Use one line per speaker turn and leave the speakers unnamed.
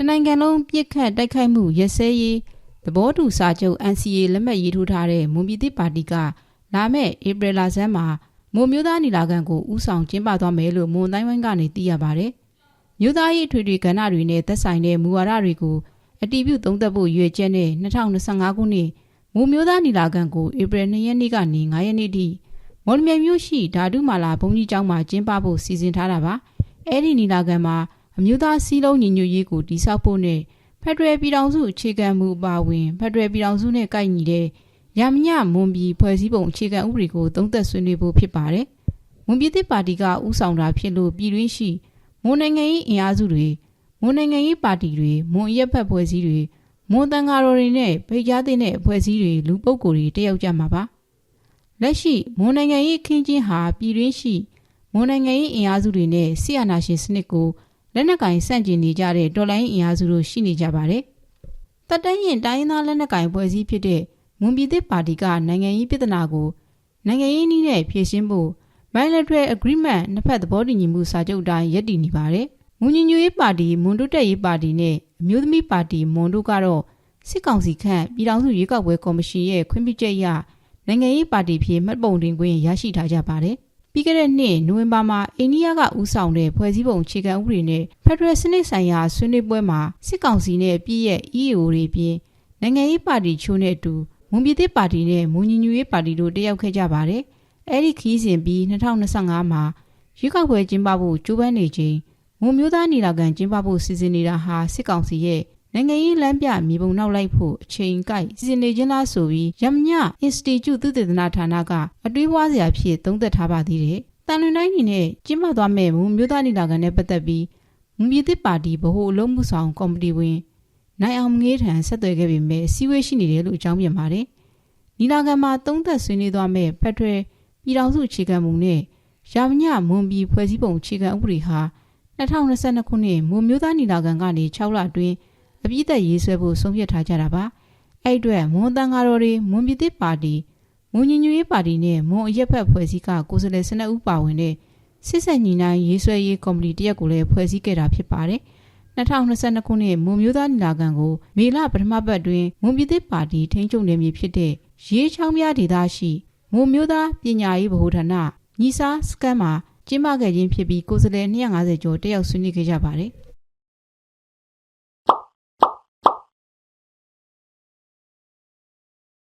တနိုင်ငံလုံးပြစ်ခတ်တိုက်ခိုက်မှုရစဲရေးသဘောတူစာချုပ် NCA လက်မှတ်ရေးထိုးထားတဲ့မွန်ပြည်သစ်ပါတီကလာမယ့်ဧပြီလဆန်းမှာမွန်မျိုးသားညီလာခံကိုဥဆောင်ကျင်းပသွားမယ်လို့မွန်တိုင်းဝိုင်းကနေသိရပါတယ်။မျိုးသားရေးအထွေထွေကဏ္ဍတွေနဲ့သက်ဆိုင်တဲ့မူဝါဒတွေကိုအတီးပြုသုံးသပ်ဖို့ရွေချက်နဲ့2025ခုနှစ်မွန်မျိုးသားညီလာခံကိုဧပြီ2ရက်နေ့ကနေ9ရက်နေ့ထိမော်လမြိုင်မြို့ရှိဓာတုမာလာဘုံကြီးကျောင်းမှာကျင်းပဖို့စီစဉ်ထားတာပါ။အဲ့ဒီညီလာခံမှာ အမျိုးသားစည်းလုံးညီညွတ်ရေးကိုတည်ဆောက်ဖို့နဲ့ဖက်ဒရယ်ပြည်ထောင်စုအခြေခံမူအပါအဝင်ဖက်ဒရယ်ပြည်ထောင်စုနဲ့ကိုက်ညီတဲ့ရမညမွန်ပြည်ဖွဲ့စည်းပုံအခြေခံဥပဒေကိုသုံးသပ်ဆွေးနွေးဖို့ဖြစ်ပါတယ်။မွန်ပြည်သစ်ပါတီကဥဆောင်တာဖြစ်လို့ပြည်တွင်းရှိမွန်နိုင်ငံရေးအင်အားစုတွေမွန်နိုင်ငံရေးပါတီတွေမွန်ရက်ဖက်ဖွဲ့စည်းတွေမွန်တန်ဃာတော်တွေနဲ့ဗိတ်ကြားတဲ့အဖွဲ့အစည်းတွေလူပုဂ္ဂိုလ်တွေတက်ရောက်ကြမှာပါ။လက်ရှိမွန်နိုင်ငံရေးခင်းချင်းဟာပြည်တွင်းရှိမွန်နိုင်ငံရေးအင်အားစုတွေနဲ့ဆီယနာရှင်စနစ်ကို လက်နက်ကင်ဆန့်ကျင်နေကြတဲ့တော်လိုင်းအင်အားစုတို့ရှိနေကြပါတယ်။တပ်တန်းရင်တိုင်းရင်းသားလက်နက်ကင်ဖွဲ့စည်းဖြစ်တဲ့မွန်ပြည်သစ်ပါတီကနိုင်ငံရေးပြည်ထနာကိုနိုင်ငံရေးနည်းနဲ့ဖြည့်ရှင်းဖို့ bilateral agreement နှစ်ဖက်သဘောတူညီမှုစာချုပ်အတိုင်းရည်တည်နေပါတယ်။မွန်ညီညွတ်ရေးပါတီမွန်တိုးတက်ရေးပါတီနဲ့အမျိုးသမီးပါတီမွန်တို့ကတော့စစ်ကောင်စီခန့်ပြည်ထောင်စုရွေးကောက်ပွဲကော်မရှင်ရဲ့ခွင့်ပြုချက်အရနိုင်ငံရေးပါတီဖြစ်မှတ်ပုံတင်ခွင့်ရရှိထားကြပါတယ်။ ပြီးခဲ့တဲ့နှစ်နိုဝင်ဘာမှာအိန္ဒိယကဦးဆောင်တဲ့ဖွဲ့စည်းပုံအခြေခံဥပဒေနဲ့ဖက်ဒရယ်စနစ်ဆိုင်ရာဆွေးနွေးပွဲမှာစစ်ကောင်စီနဲ့ပြည်ရဲ့ EAO တွေပြင်နိုင်ငံရေးပါတီချို့နဲ့အတူမွန်ပြည်သစ်ပါတီနဲ့မွန်ညီညွတ်ရေးပါတီတို့တက်ရောက်ခဲ့ကြပါတယ်။အဲဒီခီးစဉ်ပြီး2025မှာရွေးကောက်ပွဲကျင်းပဖို့ကြိုးပမ်းနေချိန်မွန်မျိုးသားနေလာကန်ကျင်းပဖို့စီစဉ်နေတာဟာစစ်ကောင်စီရဲ့ နိုင်ငံရေးလမ်းပြမြေပုံနောက်လိုက်ဖို့အချိန်ကိုက်စီစဉ်နေခြင်းလားဆိုပြီးရမည Institute သုတေသနဌာနကအတွေးဝါးစရာဖြစ်သုံးသပ်ထားပါသေးတယ်။တန်လွင်တိုင်းအနေနဲ့ကျင်းပသွားမဲ့မွန်မျိုးသားနေလာကန်နဲ့ပတ်သက်ပြီးမွန်ပြည်သစ်ပါတီဗဟိုအလုံးမှုဆောင်ကော်မတီဝင်နိုင်အောင်ငေးထံဆက်သွယ်ခဲ့ပေမဲ့စီဝေးရှိနေတယ်လို့အကြောင်းပြန်ပါတယ်။နီလာခံမှာသုံးသက်ဆွေးနွေးသွားမဲ့ဖက်ဒရယ်ပြည်ထောင်စုအခြေခံမူနဲ့ရာမညမွန်ပြည်ဖွဲ့စည်းပုံအခြေခံဥပဒေဟာ2022ခုနှစ်မွန်မျိုးသားနီလာခံကနေ6လအတွင်း အပြည့်သက်ရေးဆွဲဖို့ဆုံးဖြတ်ထားကြတာပါ။အဲ့အတွက်မွန်တန်ဃာတော်တွေမွန်ပြည်သစ်ပါတီမွန်ညီညွတ်ရေးပါတီနဲ့မွန်အရက်ဖက်ဖွဲ့စည်းကကိုယ်စားလှယ်စနက်ဦးပါဝင်တဲ့စစ်ဆက်ညီနိုင်ရေးဆွဲရေးကော်မတီတရက်ကိုလည်းဖွဲ့စည်းခဲ့တာဖြစ်ပါတယ်။2022ခုနှစ်မွန်မျိုးသားညီလာခံကိုမေလပထမပတ်တွင်မွန်ပြည်သစ်ပါတီထိန်းချုပ်နယ်မြေဖြစ်တဲ့ရေးချောင်းပြဒေသရှိမွန်မျိုးသားပညာရေးဗဟိုဌာနညီစာစကန်မှာကျင်းပခဲ့ခြင်းဖြစ်ပြီးကိုယ်စားလှယ်250ကျော်တက်ရောက်ဆွေးနွေးခဲ့ကြပါတယ်။